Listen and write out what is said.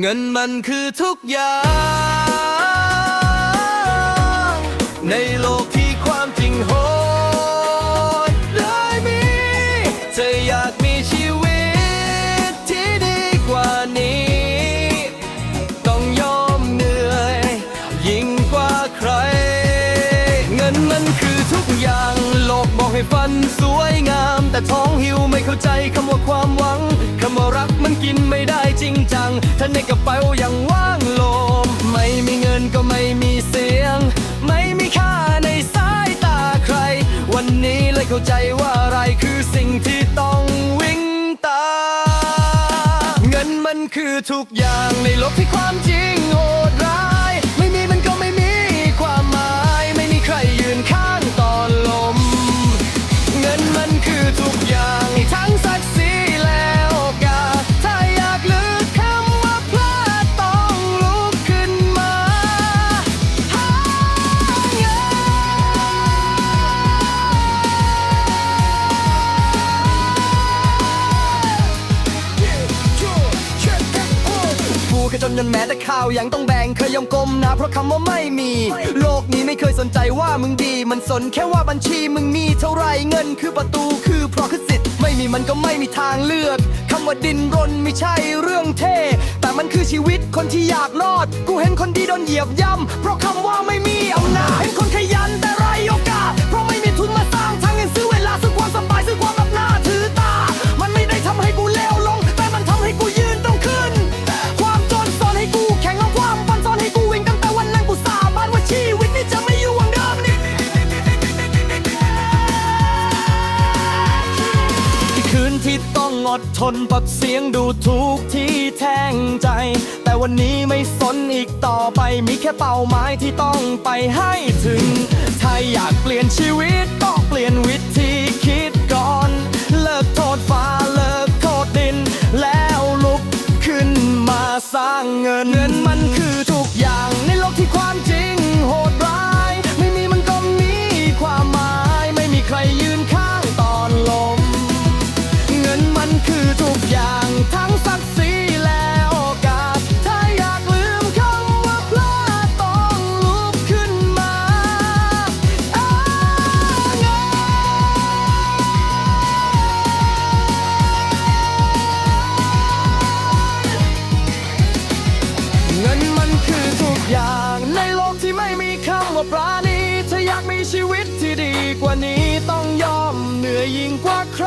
เงินมันคือทุกอย่าง ในโลกที่ความจริงโหดร้ายมีเธออยากมีชีวิตที่ดีกว่านี้ ต้องยอมเหนื่อย ยิ่งกว่าใคร เงินมันคือทุกอย่าง โลกบอกให้ฟันสวยงาม แต่ท้องหิวไม่เข้าใจคำว่าความหวัง ถ้าในกระเป๋ายังว่างโลม ไม่มีเงินก็ไม่มีเสียง ไม่มีค่าในสายตาใคร วันนี้เลยเข้าใจว่าอะไรคือสิ่งที่ต้องวิ่งตามเงินมันคือทุกอย่างในโลกที่ความจริงโหด จนจนแม้แต่ข้าวยังต้องแบ่งเคยยอมกลมนะเพราะคำว่าไม่มี โลกนี้ไม่เคยสนใจว่ามึงดี มันสนแค่ว่าบัญชีมึงมีเท่าไหรเงินคือประตูคือเพราะคือสิทธิ์ไม่มีมันก็ไม่มีทางเลือกคำว่าดินรนไม่ใช่เรื่องเท่แต่มันคือชีวิตคนที่อยากรอด กูเห็นคนดีโดนเหยียบย่ำเพราะคำว่าไม่มีอำนาจเห็นคนขยันแต่ อดทนปรับเสียงดูทุกที่แทงใจ แต่วันนี้ไม่สนอีกต่อไปมีแค่เป้าหมายที่ต้องไปให้ถึง ถ้าอยากเปลี่ยนชีวิตต้องเปลี่ยนวิธีคิดก่อน เลิกโทษฟ้าเลิกโทษดิน แล้วลุกขึ้นมาสร้างเงิน ปราณีถ้าอยากมีชีวิตที่ดีกว่านี้ต้องยอมเหนื่อยยิ่งกว่าใคร